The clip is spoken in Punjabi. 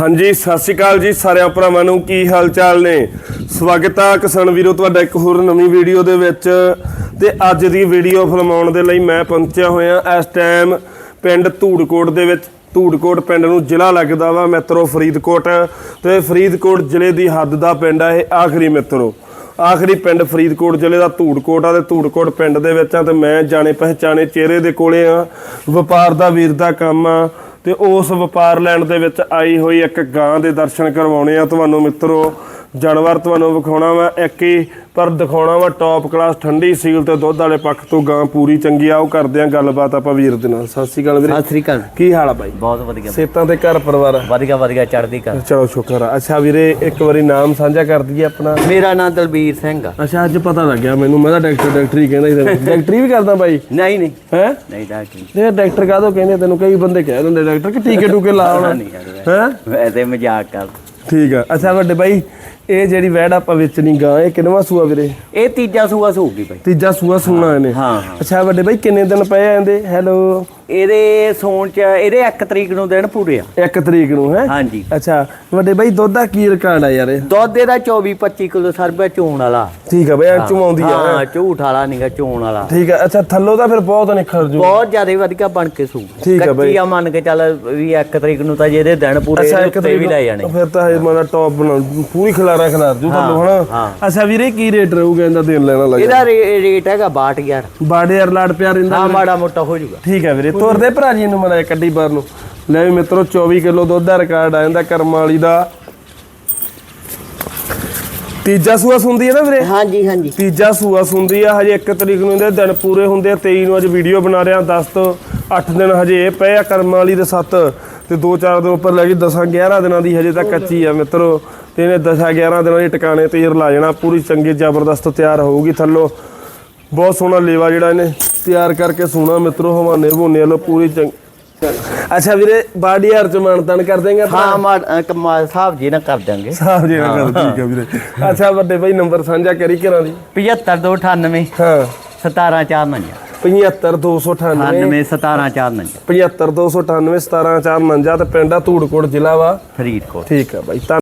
ਹਾਂਜੀ, ਸਤਿ ਸ਼੍ਰੀ ਅਕਾਲ ਜੀ ਸਾਰਿਆਂ ਭਰਾਵਾਂ ਨੂੰ, ਕੀ ਹਾਲ ਚਾਲ ਨੇ? ਸਵਾਗਤ ਆ ਕਿਸਾਨ ਵੀਰੋ, ਤੁਹਾਡਾ ਇੱਕ ਹੋਰ ਨਵੀਂ ਵੀਡੀਓ ਦੇ ਵਿੱਚ। ਤੇ ਅੱਜ ਦੀ ਵੀਡੀਓ ਫਿਲਮਾਉਣ ਦੇ ਲਈ ਮੈਂ ਪਹੁੰਚਿਆ ਹੋਇਆ ਇਸ ਟਾਈਮ ਪਿੰਡ ਧੂੜਕੋਟ ਦੇ ਵਿੱਚ। ਧੂੜਕੋਟ ਪਿੰਡ ਨੂੰ ਜ਼ਿਲ੍ਹਾ ਲੱਗਦਾ ਵਾ, ਮਿੱਤਰੋ ਫਰੀਦਕੋਟ। ਤੇ ਫਰੀਦਕੋਟ ਜ਼ਿਲ੍ਹੇ ਦੀ ਹੱਦ ਦਾ ਪਿੰਡ ਆ ਇਹ ਆਖਰੀ ਮਿੱਤਰੋ। ਆਖਰੀ ਪਿੰਡ ਫਰੀਦਕੋਟ ਜ਼ਿਲ੍ਹੇ ਦਾ ਧੂੜਕੋਟ ਆ ਤੇ ਧੂੜਕੋਟ ਪਿੰਡ ਦੇ ਵਿੱਚ ਆ ਤੇ ਮੈਂ ਜਾਣੇ ਪਹਿਚਾਣੇ ਚਿਹਰੇ ਦੇ ਕੋਲੇ ਆ। ਵਪਾਰ ਦਾ ਵੀਰ ਦਾ ਕੰਮ ਆ। ਤੇ ਉਸ ਵਪਾਰ ਲੈਣ ਦੇ ਵਿੱਚ ਆਈ ਹੋਈ ਇੱਕ ਗਾਂ ਦੇ ਦਰਸ਼ਨ ਕਰਵਾਉਣੇ ਆ। ਤੁਹਾਨੂੰ ਮਿੱਤਰੋ ਜਾਨਵਰ ਤੁਹਾਨੂੰ ਵਿਖਾਉਣਾ ਵਾ ਇੱਕ ਹੀ ਪਰ ਦਿਖਾਉਣਾ ਵਾ ਟੌਪ ਕਲਾਸ ਠੰਡੀ ਸੀਲ ਤੇ ਦੁੱਧ ਵਾਲੇ ਪੱਖ ਤੋਂ ਗਾਂ ਪੂਰੀ ਚੰਗੀ ਆ ਉਹ ਕਰਦੇ ਆ ਗੱਲਬਾਤ ਆਪਾਂ ਵੀਰ ਦੇ ਨਾਲ। ਸਤਿ ਸ਼੍ਰੀ ਅਕਾਲ ਵੀਰੇ। ਸਤਿ ਸ੍ਰੀ ਅਕਾਲ। ਕੀ ਹਾਲ ਆ ਬਾਈ? ਬਹੁਤ ਵਧੀਆ। ਸੇਤਾਂ ਤੇ ਘਰ ਪਰਿਵਾਰ ਆ? ਵਧੀਆ ਵਧੀਆ ਚੜ੍ਹਦੀ ਕਰ ਚਲੋ ਸ਼ੁਕਰ ਆ। ਅੱਛਾ ਵੀਰੇ ਇੱਕ ਵਾਰੀ ਨਾਮ ਸਾਂਝਾ ਕਰ ਦਈਏ ਆਪਣਾ। ਮੇਰਾ ਨਾਮ ਦਲਬੀਰ ਸਿੰਘ ਆ। ਅੱਛਾ ਅੱਜ ਪਤਾ ਲੱਗਿਆ ਮੈਨੂੰ ਮੈਂ ਤਾਂ ਡਾਕਟਰ ਡਾਕਟਰੀ ਕਹਿੰਦਾ ਸੀ ਡਾਕਟਰੀ ਵੀ ਕਰਦਾ ਬਾਈ? ਨਹੀਂ ਨਹੀਂ। ਹੈ? ਨਹੀਂ ਤਾਂ ਕੀ ਇਹ ਡਾਕਟਰ ਕਾਹਦੋਂ ਕਹਿੰਦੇ ਤੈਨੂੰ? ਕਈ ਬੰਦੇ ਕਹਿ ਦਿੰਦੇ ਡਾਕਟਰ ਕਿ ਟੀਕੇ ਟੂਕੇ ਲਾ ਯਾਰ। ਹੈ? ਵੈਸੇ ਮਜ਼ਾਕ ਕਰ ਠੀਕ ਆ। ਅੱਛਾ ਵੱਡੇ ਬਾਈ ਇਹ ਜਿਹੜੀ ਵੈੜ ਆਪਾਂ ਵੇਚਣੀ ਗਾਂ ਇਹ ਕਿੰਨਵਾ ਸੂਆ ਵੀਰੇ? ਇਹ ਤੀਜਾ ਸੂਆ ਸੂਗੀ ਭਾਈ ਤੀਜਾ ਸੂਆ ਸੂਣਾ ਇਹਨੇ। ਹਾਂ ਅੱਛਾ ਵੱਡੇ ਬਾਈ ਕਿੰਨੇ ਦਿਨ ਪਏ ਆ ਇਹਦੇ? ਹੈਲੋ ਇਹਦੇ ਸੌਣ ਚ ਇਹਦੇ 1 ਤਰੀਕ ਨੂੰ ਦਿਨ ਪੂਰੇ ਆ। ਇੱਕ ਤਰੀਕ ਨੂੰ ਹੈ? ਹਾਂਜੀ। ਅੱਛਾ ਵੱਡੇ ਬਾਈ ਦੁੱਧ ਦਾ ਕੀ ਰਿਕਾਰਡ ਆ ਯਾਰ ਇਹ? ਦੁੱਧ ਇਹਦਾ 24 25 ਕਿਲੋ ਸਰਬਾ ਚੋਣ ਵਾਲਾ। ਠੀਕ ਆ ਬਈ ਚੁਮਾਉਂਦੀ ਆ। ਹਾਂ ਝੂਠ ਵਾਲਾ ਨਹੀਂਗਾ ਚੋਣ ਵਾਲਾ। ਠੀਕ ਆ ਅੱਛਾ ਥੱਲੋਂ ਤਾਂ ਫਿਰ ਬਹੁਤ ਨਿਖਰ ਜੂ। ਬਹੁਤ ਜ਼ਿਆਦਾ ਵਧੀਆ ਬਣ ਕੇ ਸੂ। ਆ। ਕੱਚੀ ਆ ਮੰਨ ਕੇ ਚੱਲ ਵੀ 1 ਤਰੀਕ ਨੂੰ ਤਾਂ ਜਿਹਦੇ ਦਿਨ ਪੂਰੇ ਅੱਛਾ ਇਹਦੇ ਇੱਕ ਉੱਤੇ ਵੀ ਲੈ ਜਾਣੇ। ਫਿਰ ਤਾਂ ਇਹ ਟੌਪ ਬਣਾ ਪੂਰੀ ਖਿਲਾਰਾ ਖਿਲਾਰ ਜੂ ਥੱਲੋਂ ਹਨਾ? ਹਾਂ। ਅੱਛਾ ਵੀਰੇ ਕੀ ਰੇਟ ਰਹੂਗਾ ਇਹਦਾ ਦੇਣ ਲੈਣਾ ਲੱਗਾ ਇਹਦਾ ਰੇਟ ਹੈਗਾ 62000 ਬਾੜੇ ਯਾਰ ਲਾੜ ਪਿਆਰ ਇਹਦਾ ਹਾਂ ਮਾੜਾ ਮੋਟਾ ਹੋ ਜਾਊਗਾ ਠੀਕ ਹੈ ਵੀਰੇ ਤੁਰਦੇ ਭਰਾ ਜੀ ਨੂੰ ਮੜਾ ਕੱਢੀ ਬਾਹਰ ਨੂੰ। ਲੈ ਵੀ ਮਿੱਤਰੋ 24 ਕਿਲੋ ਦੁੱਧ ਦਾ ਰਿਕਾਰਡ ਆ ਜਾਂਦਾ ਕਰਮ ਵਾਲੀ ਦਾ। ਤੀਜਾ ਸੂਆ ਸੁੰਦੀ ਹੈ ਨਾ ਵੀਰੇ? ਹਾਂਜੀ ਹਾਂਜੀ। ਤੀਜਾ ਸੂਆ ਸੁੰਦੀ ਆ ਹਜੇ 1 ਤਰੀਕ ਨੂੰ ਇਹਦੇ ਦਿਨ ਪੂਰੇ ਹੁੰਦੇ ਆ 23 ਨੂੰ ਅੱਜ ਵੀਡੀਓ ਬਣਾ ਰਿਹਾ 10 ਤੋਂ 8 ਦਿਨ ਹਜੇ ਇਹ ਪਏ ਆ ਕਰਮ ਵਾਲੀ ਦੇ 7 ਤੇ 2-4 ਦਿਨ ਉੱਪਰ ਲੈ ਗਈ 10 11 ਦਿਨਾਂ ਦੀ ਹਜੇ ਤੱਕ ਕੱਚੀ ਆ ਮਿੱਤਰੋ। ਤੇ ਇਹਨੇ 10 11 ਦਿਨਾਂ ਦੀ ਟਿਕਾਣੇ ਤੇ ਲਾ ਜਾਣਾ ਪੂਰੀ ਚੰਗੀ ਜ਼ਬਰਦਸਤ ਤਿਆਰ ਹੋਊਗੀ ਥੱਲੋਂ। ਬਹੁਤ ਸੋਹਣਾ ਲੇਵਾ ਜਿਹੜਾ ਇਹਨੇ ਤਿਆਰ ਕਰਕੇ ਸੋਹਣਾ ਮਿੱਤਰੋ ਹਵਾਨੇ ਭੋਨੇ ਵਾਲੋ ਪੂਰੀ ਚੰਗ ਅੱਛਾ ਵੀਰੇ ਬਾਡੀ ਯਾਰ ਚ ਮਾਨਤਾਨ ਕਰ ਦੇਂਗੇ ਹਾਂ ਮਾ ਕਮਾਲ ਸਾਹਿਬ ਜੀ ਨਾਲ ਕਰ ਦਾਂਗੇ ਸਾਹਿਬ ਜੀ ਨਾਲ ਕਰ ਠੀਕ ਆ ਵੀਰੇ। ਅੱਛਾ ਵੱਡੇ ਭਾਈ ਨੰਬਰ ਸਾਂਝਾ ਕਰੀ ਕਰਾਂ ਦੀ। 75298 ਹਾਂ। 17249 75298 98 17449 75298 17449 ਤੇ ਪਿੰਡ ਆ ਧੂੜਕੋਟ ਜ਼ਿਲ੍ਹਾ ਵਾ। ਫਰੀਦਕੋਟ। ਠੀਕ ਆ ਬਾਈ ਧੰਨ-